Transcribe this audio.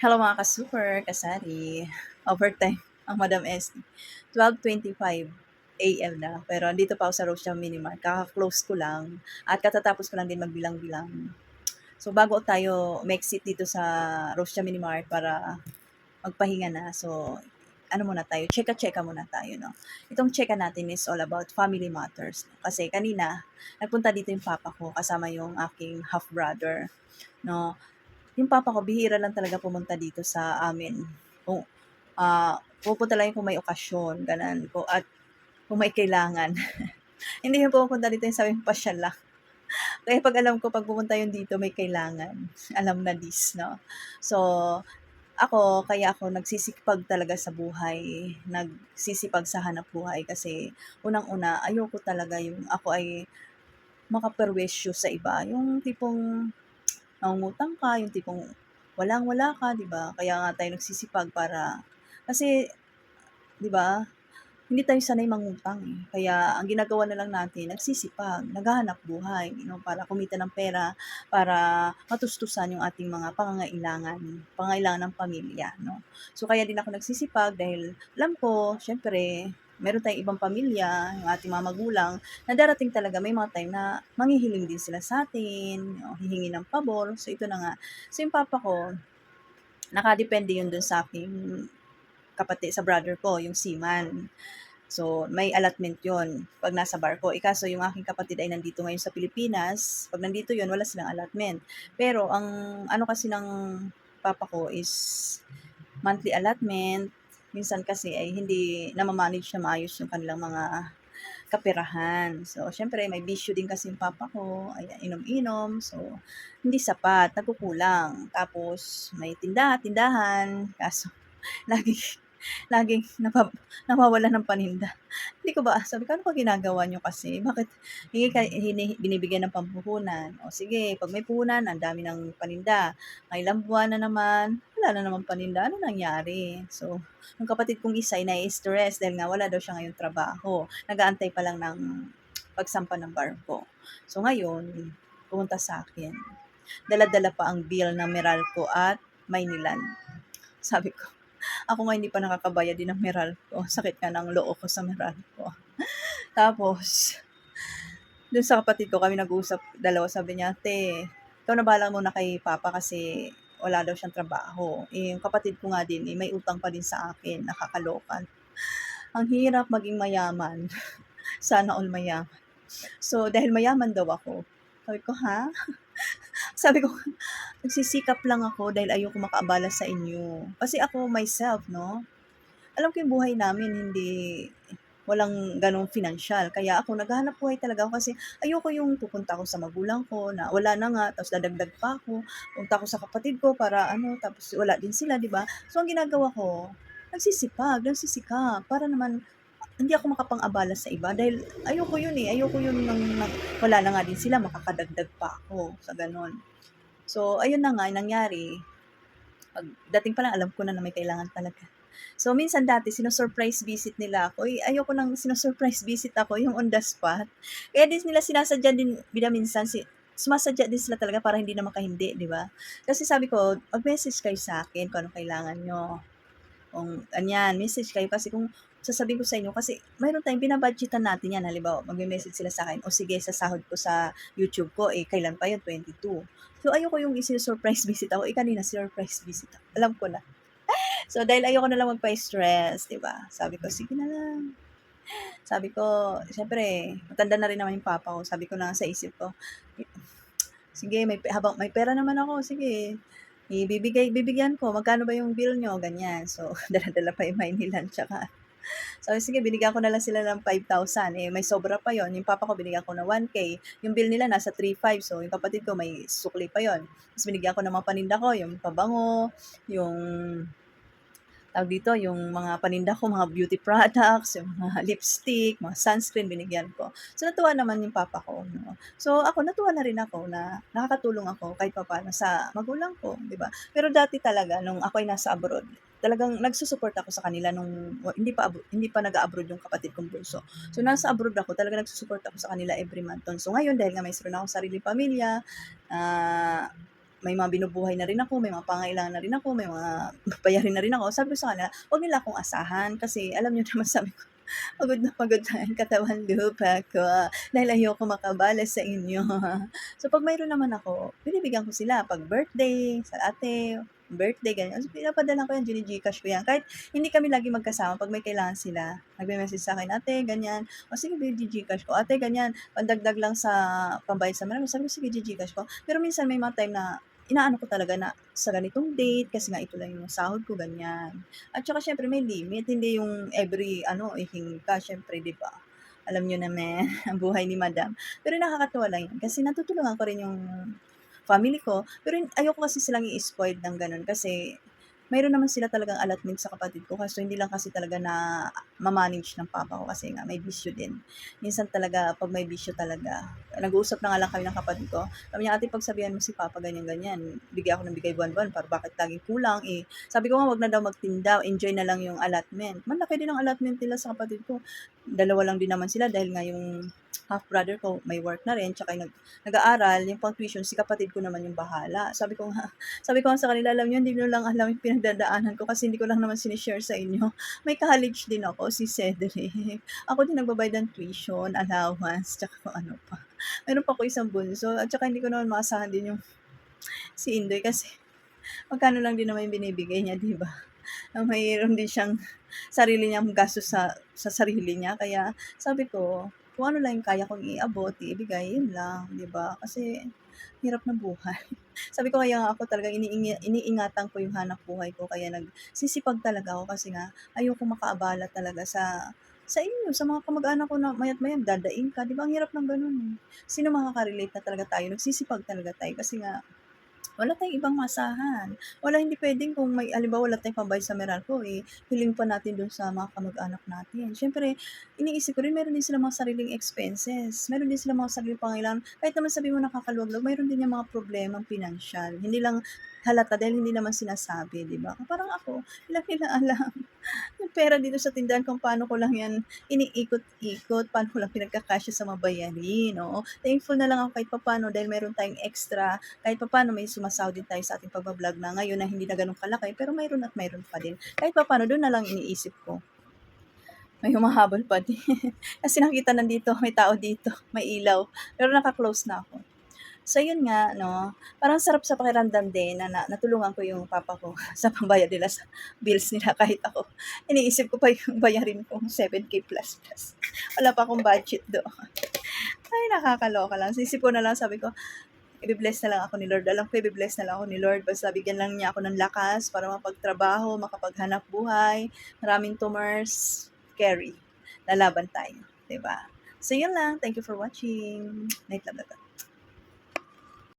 Hello mga ka-super, kasari. Overtime ang Madam S. 12.25 AM na. Pero andito pa ako sa Rocha Minimart. Kaka-close ko lang. At katatapos ko lang din magbilang-bilang. So bago tayo mag-exit dito sa Rocha Minimart para magpahinga na. So ano muna tayo, checka-checka muna tayo, no? Itong checka natin is all about family matters. Kasi kanina, nagpunta dito yung papa ko kasama yung aking half-brother, no? Yung papa ko, bihira lang talaga pumunta dito sa amin. Kung, ah, pupunta lang kung may okasyon, ganun po. At kung may kailangan. Hindi yung pupunta dito yung sabi pasyal lang. Kaya pag alam ko, pag pumunta yun dito, may kailangan. Alam na this, no? So, ako, kaya ako nagsisikpag talaga sa buhay, nagsisipag sa hanap buhay kasi unang-una, ayoko talaga yung ako ay makaperwisyo sa iba. Yung tipong nangungutang ka, yung tipong walang-wala ka, 'di ba? Kaya nga tayo nagsisipag para kasi 'di ba? Hindi tayo sanay mangutang eh. Kaya ang ginagawa na lang natin, nagsisipag, naghahanap buhay, you know, para kumita ng pera, para matustusan yung ating mga pangangailangan, pangangailangan ng pamilya, no? So kaya din ako nagsisipag dahil alam ko, syempre, meron tayong ibang pamilya, yung ating mga magulang, na darating talaga may mga time na manghihiling din sila sa atin, o hihingi ng pabor. So ito na nga. So yung papa ko, nakadepende yun dun sa aking kapatid, sa brother ko, yung seaman. So, may allotment yon pag nasa barko. Ikaso, yung aking kapatid ay nandito ngayon sa Pilipinas. Pag nandito yon wala silang allotment. Pero, ang ano kasi ng papa ko is monthly allotment. Minsan kasi ay hindi namamanage na maayos yung kanilang mga kapirahan. So, syempre, may bisyo din kasi yung papa ko. Ay, inom-inom. So, hindi sapat. Nagkukulang. Tapos, may tinda, tindahan. Kaso, lagi laging napa, nawawala ng paninda. Hindi ko ba, sabi ko, ano ba ginagawa nyo kasi? Bakit hindi ka, hini, binibigyan ng pampuhunan? O sige, pag may puhunan, ang dami ng paninda. May ilang buwan na naman, wala na naman paninda. Ano nangyari? So, yung kapatid kong isa ay nai-stress dahil nga wala daw siya ngayon trabaho. Nagaantay pa lang ng pagsampa ng barko. So, ngayon, pumunta sa akin. Dala-dala pa ang bill ng Meralco at Maynilan. Sabi ko, ako nga hindi pa nakakabayad din ng Meralco. Sakit nga ng loo ko sa Meralco. Tapos, dun sa kapatid ko, kami nag-uusap, dalawa, sabi niya, te, ikaw na bahala muna kay Papa kasi wala daw siyang trabaho. Eh, yung kapatid ko nga din, eh, may utang pa din sa akin, nakakalokan. Ang hirap maging mayaman. Sana all mayaman. So, dahil mayaman daw ako, sabi ko, ha? sabi ko, nagsisikap lang ako dahil ayoko makaabala sa inyo. Kasi ako myself, no? Alam ko yung buhay namin, hindi walang ganong financial. Kaya ako naghahanap buhay talaga ako kasi ayoko yung pupunta ako sa magulang ko na wala na nga, tapos dadagdag pa ako. Punta ako sa kapatid ko para ano, tapos wala din sila, di ba? So ang ginagawa ko, nagsisipag, nagsisikap, para naman hindi ako makapang-abala sa iba dahil ayoko yun eh. Ayoko yun nang, nang wala na nga din sila, makakadagdag pa ako sa ganon. So, ayun na nga, nangyari. Pag dating pa lang, alam ko na na may kailangan talaga. So, minsan dati, sino-surprise visit nila ako. Eh, ayoko nang sino-surprise visit ako, yung on the spot. Kaya din nila sinasadya din, bida minsan, si, sumasadya din sila talaga para hindi na makahindi, di ba? Kasi sabi ko, mag-message kayo sa akin kung ano kailangan nyo. Kung, anyan, message kayo. Kasi kung sasabihin ko sa inyo, kasi mayroon tayong binabudgetan natin yan. Halimbawa, mag-message sila sa akin, o sige, sa sahod ko sa YouTube ko, eh, kailan pa yun? 22. So, ayoko yung isi-surprise visit ako. Eh, kanina, surprise visit ako. Alam ko na. so, dahil ayoko na lang magpa-stress, di ba? Sabi ko, sige na lang. Sabi ko, syempre, matanda na rin naman yung papa ko. Sabi ko na sa isip ko, sige, may, habang may pera naman ako, sige, ibibigay, bibigyan ko, magkano ba yung bill nyo, ganyan. So, dala-dala pa yung Maynilan, tsaka Sabi, sige, binigyan ko na lang sila ng 5,000. Eh, may sobra pa yon Yung papa ko, binigyan ko ng 1K. Yung bill nila, nasa 3,500. So, yung kapatid ko, may sukli pa yon Tapos, binigyan ko ng mga paninda ko, yung pabango, yung tawag dito, yung mga paninda ko, mga beauty products, yung mga lipstick, mga sunscreen, binigyan ko. So, natuwa naman yung papa ko. No? So, ako, natuwa na rin ako na nakakatulong ako kahit pa paano sa magulang ko, di ba? Pero dati talaga, nung ako ay nasa abroad, talagang nagsusupport ako sa kanila nung hindi pa hindi pa nag-abroad yung kapatid kong bunso. So nasa abroad ako, talaga nagsusupport ako sa kanila every month. So ngayon dahil nga may sarili na akong sarili pamilya, uh, may mga binubuhay na rin ako, may mga pangailangan na rin ako, may mga bayarin na rin ako. Sabi ko sa kanila, huwag nila akong asahan kasi alam niyo naman sabi ko, pagod na pagod na ang katawan lupa ko dahil ayoko makabala sa inyo. So, pag mayroon naman ako, binibigyan ko sila pag birthday, sa ate, birthday, ganyan. So, pinapadala ko yan, gini-gcash ko yan. Kahit hindi kami lagi magkasama, pag may kailangan sila, nagme-message sa akin, ate, ganyan. O sige, gcash ko. Ate, ganyan. Pandagdag lang sa pambayad sa marami. Sabi ko, sige, gcash ko. Pero minsan may mga time na inaano ko talaga na sa ganitong date kasi nga ito lang yung sahod ko, ganyan. At saka syempre may limit, hindi yung every ano, ihingi ka, syempre, di ba? Alam nyo naman, ang buhay ni madam. Pero nakakatuwa lang yun kasi natutulungan ko rin yung family ko. Pero ayoko kasi silang i-spoiled ng ganun kasi mayroon naman sila talagang allotment sa kapatid ko. Kaso hindi lang kasi talaga na ma-manage ng papa ko kasi nga may bisyo din. Minsan talaga, pag may bisyo talaga, nag-uusap na nga lang kami ng kapatid ko. Sabi niya, ate, pagsabihan mo si papa ganyan-ganyan, bigay ako ng bigay buwan-buwan, para bakit laging kulang eh. Sabi ko nga, wag na daw magtinda, enjoy na lang yung allotment. Malaki din ang allotment nila sa kapatid ko. Dalawa lang din naman sila dahil nga yung half brother ko may work na rin, tsaka nag, nag-aaral, yung pang tuition, si kapatid ko naman yung bahala. Sabi ko sabi ko sa kanila, alam nyo, hindi nyo lang alam yung pinagdadaanan ko kasi hindi ko lang naman sinishare sa inyo. May college din ako, si Cedric. Ako din nagbabayad ng tuition, allowance, tsaka kung ano pa. Meron pa ko isang bunso, at tsaka hindi ko naman maasahan din yung si Indoy kasi magkano lang din naman yung binibigay niya, di ba? Mayroon din siyang sarili niyang gastos sa, sa sarili niya. Kaya sabi ko, kung ano lang yung kaya kong iabot, ibigay, yun lang, di ba? Kasi hirap na buhay. Sabi ko kaya ako talaga iniingi, iniingatan ko yung hanap buhay ko kaya nagsisipag talaga ako kasi nga ayoko makaabala talaga sa sa inyo, sa mga kamag-anak ko na mayat mayat dadaing ka, di ba? Ang hirap ng ganun. eh. Sino makaka-relate na talaga tayo? Nagsisipag talaga tayo kasi nga wala tayong ibang masahan. Wala, hindi pwedeng kung may, alimbawa, wala tayong pambayad sa Meralco, eh, hiling pa natin dun sa mga kamag-anak natin. Siyempre, iniisip ko rin, meron din sila mga sariling expenses. Meron din sila mga sariling pangailangan. Kahit naman sabi mo nakakaluwag-luwag, meron din yung mga problemang pinansyal. Hindi lang halata dahil hindi naman sinasabi, di ba? Parang ako, ilang nila alam. yung pera dito sa tindahan kung paano ko lang yan iniikot-ikot, paano ko lang pinagkakasya sa mga bayarin, no? Thankful na lang ako kahit papano dahil meron tayong extra, kahit papano may sumasahod din tayo sa ating pagbablog na ngayon na hindi na ganun kalaki, pero mayroon at mayroon pa din. Kahit papano, doon na lang iniisip ko. May humahabol pa din. Kasi nakita nandito, may tao dito, may ilaw. Pero naka-close na ako. So, yun nga, no, parang sarap sa pakiramdam din na, na natulungan ko yung papa ko sa pambayad nila sa bills nila kahit ako. Iniisip ko pa yung bayarin ko, 7K plus. Wala pa akong budget doon. Ay, nakakaloka lang. Sisip ko na lang, sabi ko, i-bless na lang ako ni Lord. Alam ko, i-bless na lang ako ni Lord. Basta bigyan lang niya ako ng lakas para mapagtrabaho, makapaghanap buhay. Maraming tumors, carry. Lalaban tayo. ba? So, yun lang. Thank you for watching. Night love to.